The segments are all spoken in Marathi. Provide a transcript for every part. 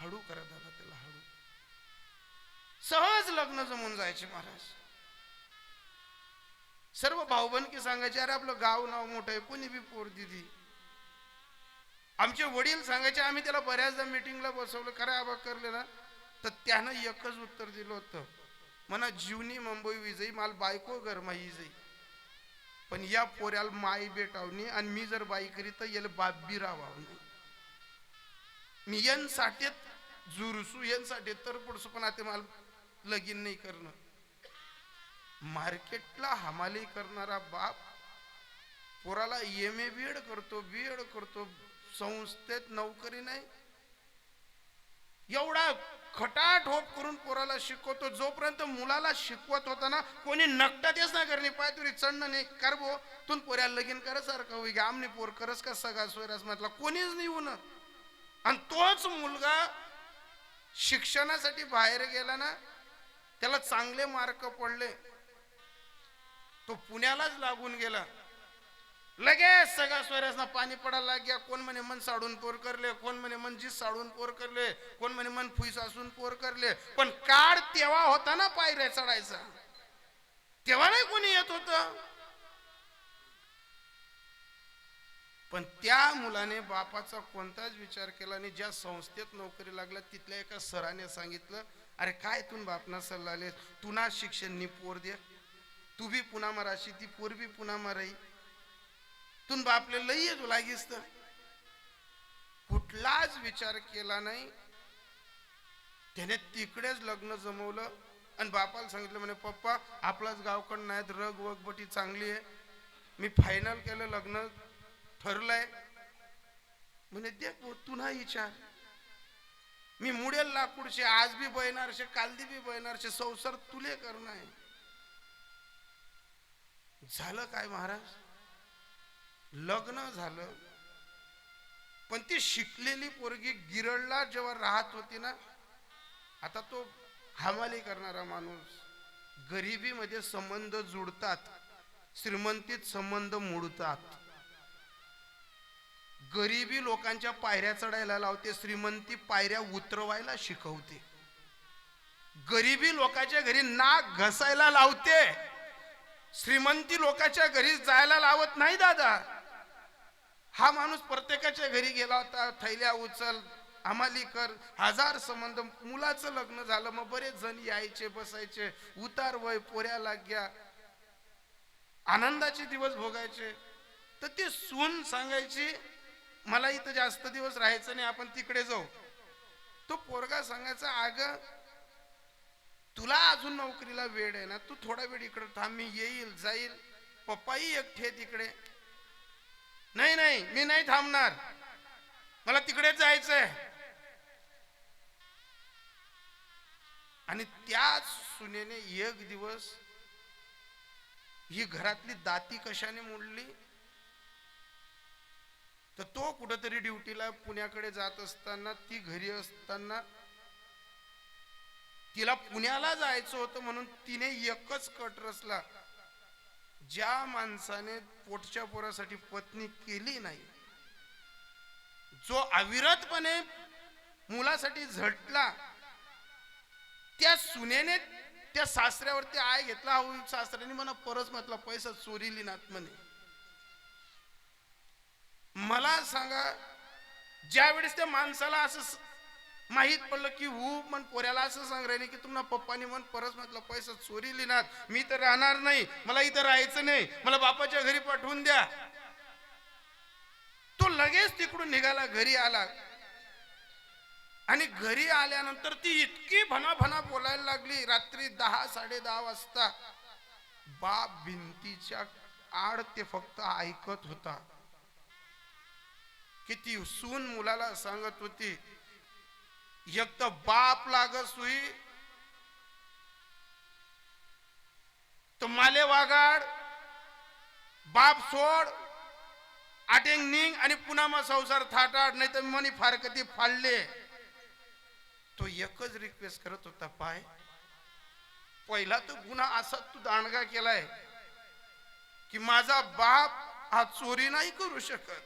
हळू करा दादा त्याला हळू. सहज लग्न जमून जायचे महाराज. सर्व भाऊबंदकी सांगायचे अरे आपलं गाव नाव मोठं आहे कोणी बी पोर दिदी. आमचे वडील सांगायचे आम्ही त्याला बऱ्याचदा मिटिंगला बसवलं खरं आबा करले ना. तर त्यानं एकच उत्तर दिलं होतं. म्हणा जीवनी मुंबई विजयी माल बायको गरमा विजयी पण या पोऱ्याला माई बेटावणी आणि मी जर बाई करी तर याला बाबी रावावणी. मी यन साठेत जुरसू यांसाठी तर पुढचं पण आता लगीन नाही करणं. मार्केटला हमाली करणारा बाप पोराला एम ए बी एड करतो बी एड करतो संस्थेत नोकरी नाही. एवढा खटाठोप करून पोराला शिकवतो जोपर्यंत मुलाला शिकवत होता ना कोणी नकटातेच ना करणे पाय तुरी चढणं नाही करबो तुन पोऱ्या लगीन करसारखा होई गे आमने पोर करस का सगळा सोयरास म्हटला कोणीच नाही होणं आणि तोच मुलगा शिक्षणासाठी बाहेर गेला ना त्याला चांगले मार्क पडले. तो पुण्यालाच लागून गेला. लगेच सगळ्या सोयऱ्यासना पाणी पडायला लाग्या कोण म्हणे मन साडून पोर करले. कोण म्हणे मन जीत साडून पोर करले. कोण म्हणे मन फुई सासून पोर करले. पण काळ तेव्हा होता ना पायऱ्या चढायचा. तेव्हा नाही कोणी येत होतं. पण त्या मुलाने बापाचा कोणताच विचार केला नाही. ज्या संस्थेत नोकरी लागला तिथल्या एका सराने सांगितलं अरे काय तू बापना सल्ला आले तू ना शिक्षण नी पोर दे. तू बी पुन्हा माराशी ती पोर बी पुन्हा माराई तून बापले लई तू तुला लागीस कुठलाच विचार केला नाही. त्याने तिकडेच लग्न जमवलं आणि बापाला सांगितलं म्हणे पप्पा आपलाच गावकड नाहीत. रग वगबटी चांगली आहे. मी फायनल केलं लग्न. ठरलंय म्हणे दे पो, विचार. मी मुडेल लाकूडशे आज बी बयनारशे कालदी बी बयनारशे संसार तुले करणार झालं काय महाराज? लग्न झालं. पण ती शिकलेली पोरगी गिरडला जेव्हा राहत होती ना आता तो हमाली करणारा माणूस. गरिबीमध्ये संबंध जुडतात श्रीमंतीत संबंध मोडतात. गरिबी लोकांच्या पायऱ्या चढायला लावते श्रीमंती पायऱ्या उतरवायला शिकवते. गरिबी लोकांच्या घरी नाक घसायला लावते. श्रीमंती लोकांच्या घरी जायला लावत नाही दादा. हा माणूस प्रत्येकाच्या घरी गेला होता थैल्या उचल हमाली कर हजार संबंध मुलाचं लग्न झालं मग बरेच जण यायचे बसायचे उतार वय पोऱ्या लाग्या आनंदाचे दिवस भोगायचे. तर ते सून सांगायची मला इथं जास्त दिवस राहायचं नाही आपण तिकडे जाऊ. तो पोरगा सांगायचा अग तुला अजून नोकरीला वेळ आहे ना तू थोडा वेळ इकडे थांब मी येईल जाईल. पप्पाही एकटे तिकडे नाही नाही मी नाही थांबणार. मला तिकडेच जायचंय. आणि त्याच सुनेने एक दिवस ही घरातली दाती कशाने मोडली? तर तो कुठंतरी ड्युटीला पुण्याकडे जात असताना ती घरी असताना तिला पुण्याला जायचं होतं म्हणून तिने एकच कट रचला. ज्या माणसाने पोटच्या पोरासाठी पत्नी केली नाही जो अविरतपणे मुलासाठी झटला त्या सुनेने त्या सासऱ्यावरती आय घेतला. हो सासऱ्याने म्हणा परत म्हटलं पैसा चोरीली नात म्हणे. मला सांगा ज्या वेळेस त्या माणसाला असं माहीत पडलं की हू मन पोऱ्याला असं सांग राहिले की तुम्हाला पप्पानी मन परत म्हटलं पैसा चोरी लिहिणार मी तर राहणार नाही मला इथं राहायचं नाही मला बापाच्या घरी पाठवून द्या. तो लगेच तिकडून निघाला घरी आला. आणि घरी आल्यानंतर ती इतकी भना भना बोलायला लागली रात्री दहा साडे दहा वाजता. बाप भिंतीच्या आड ते फक्त ऐकत होता. की ती सून मुलाला सांगत होती एक तर बाप लागत सुई तर माले वागाड बाप सोड आटेंग निंग आणि पुन्हा मग संसार थाटाड नाही तर मनी फारकती फाडले. तो एकच रिक्वेस्ट करत होता पाय पहिला तो गुन्हा असा तू दांडगा केलाय की माझा बाप हा चोरी नाही करू शकत.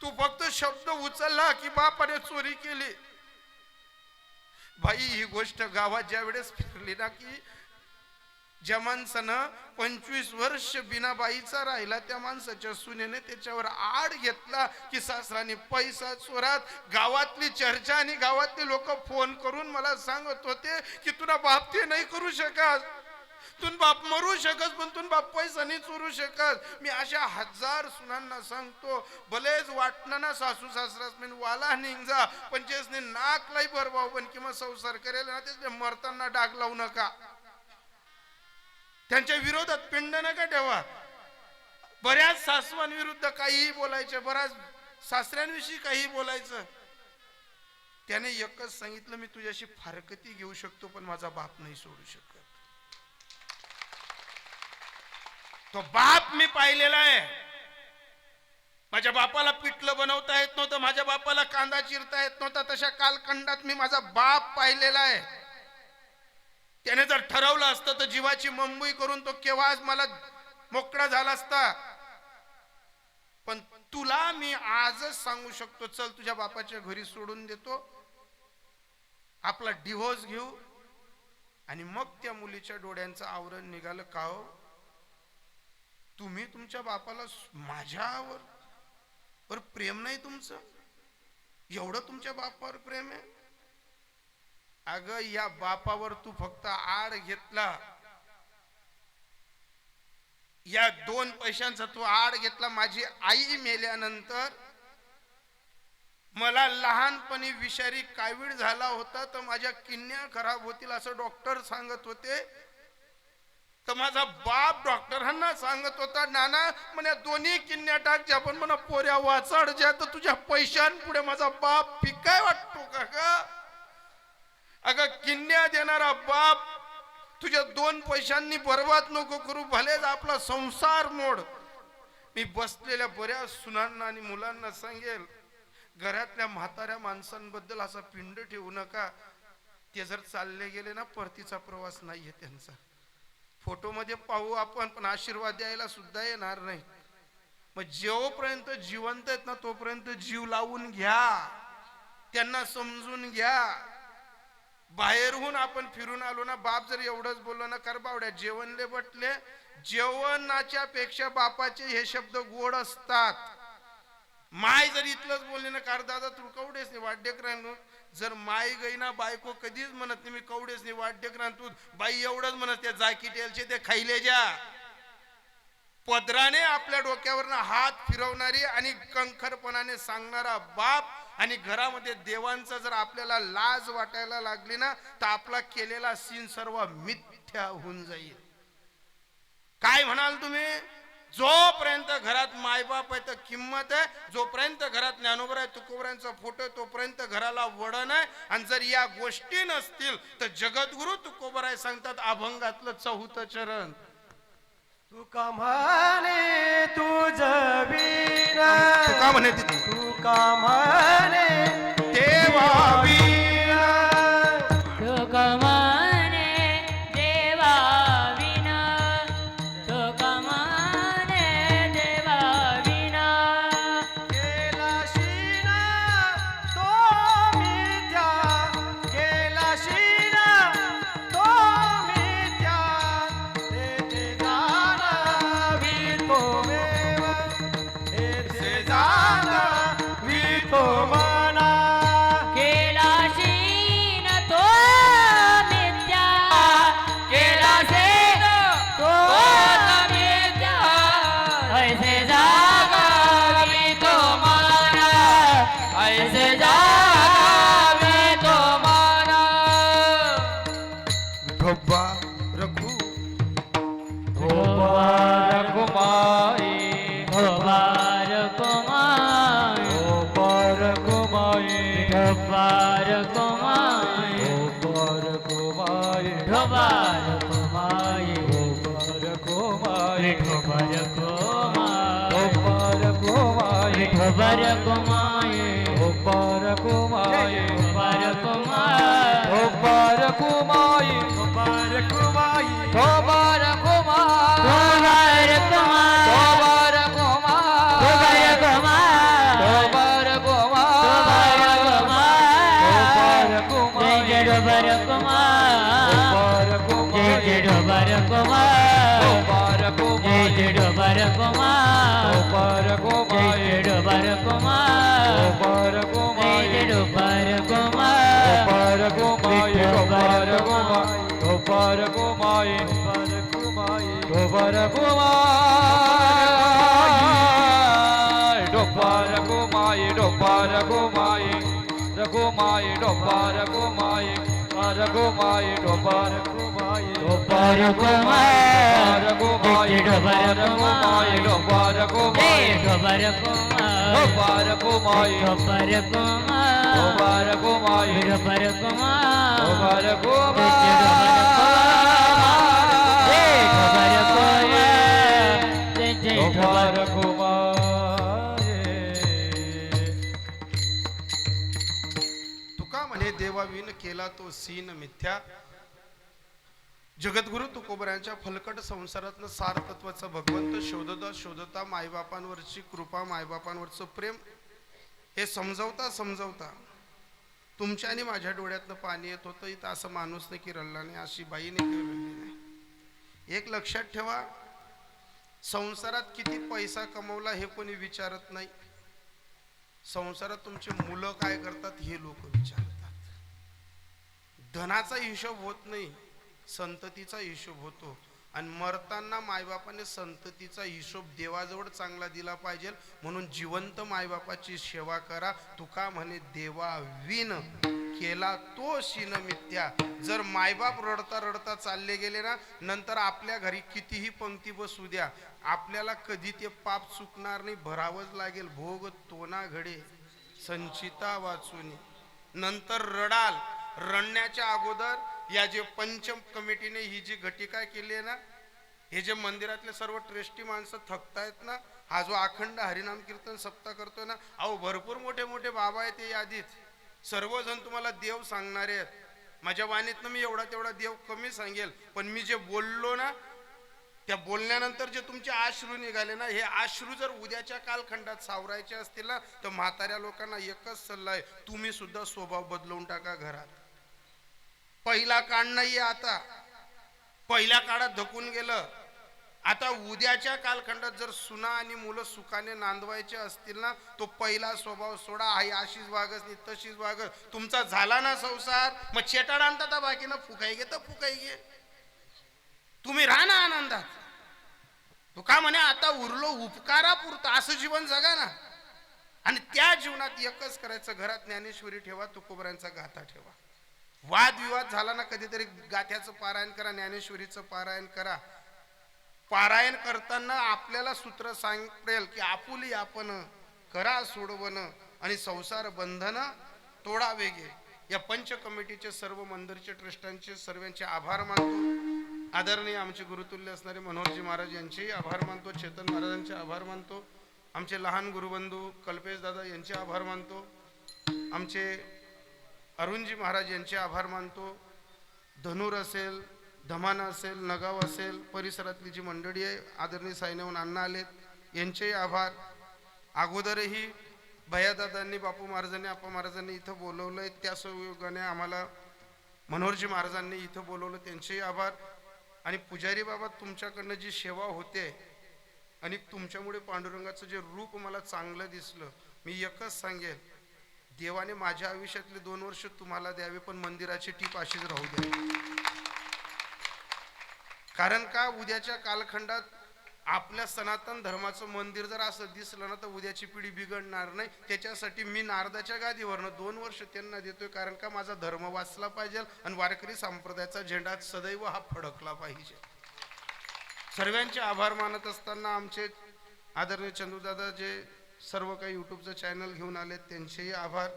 तू फक्त शब्द उचलला की बापाने चोरी केली. भाई ही गोष्ट गावात ज्या वेळेस फिरली ना की ज्या माणसानं पंचवीस वर्ष बिना बाईचा राहिला त्या माणसाच्या सुनेने त्याच्यावर आड घेतला की सासराने पैसा चोरात गावातली चर्चा आणि गावातले लोक फोन करून मला सांगत होते की तुला बाप ते नाही करू शकत. तुन बाप मरू शकत पण तुन बाप पैसा नाही चोरू शकत मी अशा हजार सुनांना सांगतो भलेच वाटणं ना सासू सासरास मी वाला निंजा पण जेसने नाक लाई भरभाव पण किंवा संसार करेल ना तेच मरताना डाग लावू नका. त्यांच्या विरोधात पिंड नका ठेवा. बऱ्याच सासवांविरुद्ध काहीही बोलायचे बऱ्याच सासऱ्यांविषयी काहीही बोलायचं. त्याने एकच सांगितलं मी तुझ्याशी फारकती घेऊ शकतो पण माझा बाप नाही सोडू शकत. तो बाप मी पाहिलेला आहे. माझ्या बापाला पिठलं बनवता येत नव्हतं माझ्या बापाला कांदा चिरता येत नव्हता तशा कालखंडात मी माझा बाप पाहिलेला आहे. त्याने जर ठरवलं असतं तर जीवाची मंबई करून तो केव्हाच मला मोकळा झाला असता? पण तुला मी आजच सांगू शकतो चल तुझ्या बापाच्या घरी सोडून देतो. आपला डिव्होर्स घेऊ आणि मग त्या मुलीच्या डोळ्यांचं आवरण निघालं का हो? तुम्ही तुमच्या बापाला माझ्यावर वर प्रेम नाही तुमचं? एवढं तुमच्या बापावर प्रेम आहे? अगं या बापावर तू फक्त आड घेतला. या दोन पैशांचा तू आड घेतला. माझी आई मेल्यानंतर मला लहानपणी विषारी कावीळ झाला होता तर माझ्या किन्या खराब होतील असं डॉक्टर सांगत होते. तर माझा बाप डॉक्टरांना सांगत होता नाना म्हणे दोन्ही किडन्या टाकच्या पण म्हणा पोऱ्या वाचाड ज्या तर तुझ्या पैशांपुढे माझा बाप फिकाय वाटतो का ग? अगं किन्या देणारा बाप तुझ्या दोन पैशांनी बर्बाद नको करू भलेच आपला संसार मोड. मी बसलेल्या बऱ्याच सुनांना आणि मुलांना सांगेल घरातल्या म्हाताऱ्या माणसांबद्दल असा पिंड ठेवू नका. ते जर चालले गेले ना परतीचा प्रवास नाहीये त्यांचा. फोटोमध्ये पाहू आपण पण आशीर्वाद द्यायला सुद्धा येणार नाही. मग जेवपर्यंत जिवंत आहेत ना तोपर्यंत जीव लावून घ्या. त्यांना समजून घ्या. बाहेरहून आपण फिरून आलो ना बाप जर एवढंच बोललो ना कर बावड्या जेवणले बटले. जेवणाच्या पेक्षा बापाचे हे शब्द गोड असतात. माय जर इथलंच बोलले ना कार दादा तू कवडेच नाही वाड्यकरांनो जर माय गई ना बायको कधीच म्हणत नाही मी कवडेच नाही वाड्यकरां तू बाई एवढंच म्हणत त्या जाकीटेलचे ते खाईले ज्या पदराने आपल्या डोक्यावर हात फिरवणारी आणि कंखरपणाने सांगणारा बाप आणि घरामध्ये देवांचा जर आपल्याला लाज वाटायला लागली ना तर आपला केलेला सीन सर्व मिथ्या होऊन जाईल. काय म्हणाल तुम्ही? जोपर्यंत घरात मायबाप आहे तर किंमत आहे. जोपर्यंत घरात ज्ञानोबर आहे तुकोबऱ्यांचा फोटो तोपर्यंत घराला वडण आहे. आणि जर या गोष्टी नसतील तर जगद्गुरु तुकोबराय सांगतात अभंगातलं चौथं चरण. तुका म्हणे तुझ विना का म्हणे तिथे तुका म्हणे देवा তোমার ढोबर कुमार जय जय ढोबर कुमार जय ढोबर कुमार ढोबर कुमार ढोबर कुमार जय सीन मिथ्या. जगद्गुरु तुकोबऱ्यांच्या फलकट संसारातलं सार तत्वाचं भगवंत शोधता शोधता मायबापांवरची कृपा मायबापांवरचं प्रेम हे समजवता समजवता तुमच्या आणि माझ्या डोळ्यातनं पाणी येत होतं इथं असं माणूस नाही की रडला नाही अशी बाई नाही रडली नाही. एक लक्षात ठेवा संसारात किती पैसा कमवला हे कोणी विचारत नाही. संसारात तुमचे मुलं काय करतात हे लोक विचारतात. धनाचा हिशोब होत नाही संततीचा हिशोब होतो. आणि मरताना मायबापाने संततीचा हिशोब देवाजवळ चांगला दिला पाहिजे. म्हणून जिवंत मायबापाची सेवा करा. तुका म्हणे देवा विन केला तो शिन मिथ्या. जर मायबाप रडता रडता चालले गेले ना नंतर आपल्या घरी कितीही पंक्ती बसू द्या. आपल्याला कधी ते पाप चुकणार नाही. भरावंच लागेल. भोग तोना घडे संचिता वाचून नंतर रडाल. रडण्याच्या अगोदर या जे पंचम कमिटीने ही जी घटिका केली आहे ना हे जे मंदिरातले सर्व ट्रेष्टी माणसं थकतायत ना हा जो अखंड हरिनाम कीर्तन सप्ताह करतोय ना अहो भरपूर मोठे मोठे बाबा आहेत ते यादीत. सर्वजण तुम्हाला देव सांगणारे आहेत. माझ्या वाणीतनं मी एवढा तेवढा देव कमी सांगेल पण मी जे बोललो ना त्या बोलण्यानंतर जे तुमचे आश्रू निघाले ना हे आश्रू जर उद्याच्या कालखंडात सावरायचे असतील ना तर म्हाताऱ्या लोकांना एकच सल्ला आहे तुम्ही सुद्धा स्वभाव बदलवून टाका घरात. पहिला काळ नाहीये आता. पहिल्या काळात धकून गेलं. आता उद्याच्या कालखंडात जर सुना आणि मुलं सुखाने नांदवायचे असतील ना तो पहिला स्वभाव सोडा. आई अशीच वागस नाही तशीच वागस. तुमचा झाला ना संसार मग चेटाड आणता बाकीनं फुकाई घे तर फुकाई घे. तुम्ही राहा ना आनंदात. तू का म्हणे आता उरलो उपकारापुरतं असं जीवन जगा ना. आणि त्या जीवनात एकच करायचं घरात ज्ञानेश्वरी ठेवा तुकोबऱ्यांचा गाथा ठेवा. वादविवाद झाला ना कधीतरी गाथ्याचं पारायण करा ज्ञानेश्वरीचं पारायण करा. पारायण करताना आपल्याला सूत्र सांगेल की आपुली आपण करा सोडवण आणि संसार बंधन तोडा वेगे या पंच कमिटीचे सर्व मंदिरचे ट्रस्टांचे सर्वांचे आभार मानतो. आदरणीय आमचे गुरुतुल्य असणारे मनोहरजी महाराज यांचेही आभार मानतो. चेतन महाराजांचे आभार मानतो. आमचे लहान गुरुबंधू कल्पेश दादा यांचे आभार मानतो. आमचे अरुणजी महाराज यांचे आभार मानतो. धनुर असेल धमान असेल नगाव असेल परिसरातली जी मंडळी आहे आदरणीय साईनाहून अण्णा आलेत यांचेही आभार. अगोदरही भैयादादांनी बापू महाराजांनी आप्पा महाराजांनी इथं बोलवलंय त्या संयोगाने आम्हाला मनोहरजी महाराजांनी इथं बोलवलं त्यांचेही आभार. आणि पुजारी बाबा तुमच्याकडनं जी सेवा होते आणि तुमच्यामुळे पांडुरंगाचं जे रूप मला चांगलं दिसलं मी एकच सांगेल देवाने माझ्या आयुष्यातले दोन वर्ष तुम्हाला द्यावे पण मंदिराची टीप अशीच राहू द्या. कारण का? उद्याच्या कालखंडात आपल्या सनातन धर्माचं मंदिर जर असं दिसलं ना तर उद्याची पिढी बिघडणार नाही. त्याच्यासाठी मी नारदाच्या गादीवरनं दोन वर्ष त्यांना देतोय कारण का माझा धर्म वाचला पाहिजे आणि वारकरी संप्रदायाचा झेंडा सदैव हा फडकला पाहिजे. सर्वांचे आभार मानत असताना आमचे आदरणीय चंदूदादा जे सर्व काही यूट्यूबचं चॅनल घेऊन आले त्यांचेही आभार.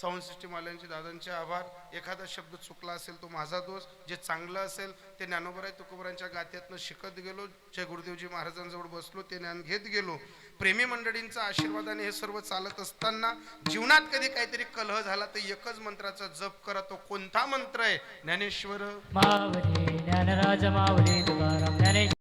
साऊंड सिस्टीमवाल्यांचे दादांचे आभार. एखादा शब्द चुकला असेल तो माझा दोष. जे चांगलं असेल ते ज्ञानोबराय तुकोबरांच्या गात्यातनं शिकत गेलो. जय गुरुदेवजी महाराजांजवळ बसलो ते ज्ञान घेत गेलो. प्रेमी मंडळींचा आशीर्वादाने हे सर्व चालत असताना जीवनात कधी काहीतरी कलह झाला तर एकच मंत्राचा जप करा. तो कोणता मंत्र आहे? ज्ञानेश्वर. मावली ज्ञानराज मावली ज्ञानेश्वर